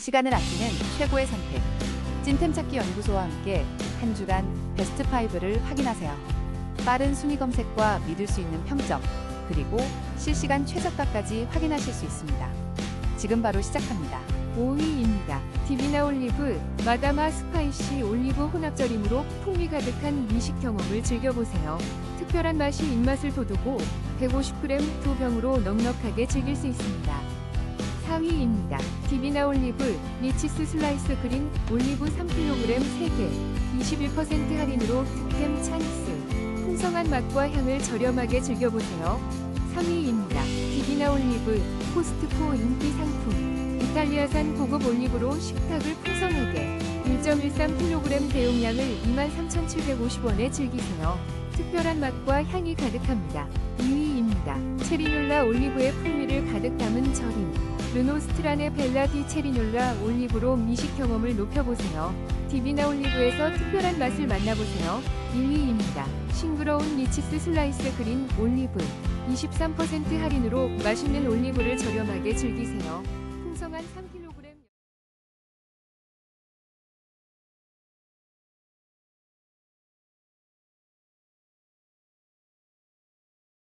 시간을 아끼는 최고의 선택. 찐템 찾기 연구소와 함께 한 주간 베스트 5를 확인하세요. 빠른 순위 검색과 믿을 수 있는 평점, 그리고 실시간 최저가까지 확인하실 수 있습니다. 지금 바로 시작합니다. 5위입니다. 디비나 올리브 마다마 스파이시 올리브 혼합절임으로 풍미 가득한 미식 경험을 즐겨보세요. 특별한 맛이 입맛을 돋우고 150g 두 병으로 넉넉하게 즐길 수 있습니다. 4위입니다. 디비나 올리브 리치스 슬라이스 그린 올리브 3kg 3개 21% 할인으로 득템 찬스 풍성한 맛과 향을 저렴하게 즐겨보세요. 3위입니다. 디비나 올리브 코스트코 인기 상품 이탈리아산 고급 올리브로 식탁을 풍성하게 1.13kg 대용량을 23,750원에 즐기세요. 특별한 맛과 향이 가득합니다. 2위입니다. 체리놀라 올리브의 풍미를 가득 담은 절임. 르노 스트란의 벨라디 체리놀라 올리브로 미식 경험을 높여보세요. 디비나 올리브에서 특별한 맛을 만나보세요. 1위입니다. 싱그러운 리치스 슬라이스 그린 올리브. 23% 할인으로 맛있는 올리브를 저렴하게 즐기세요. 풍성한 3kg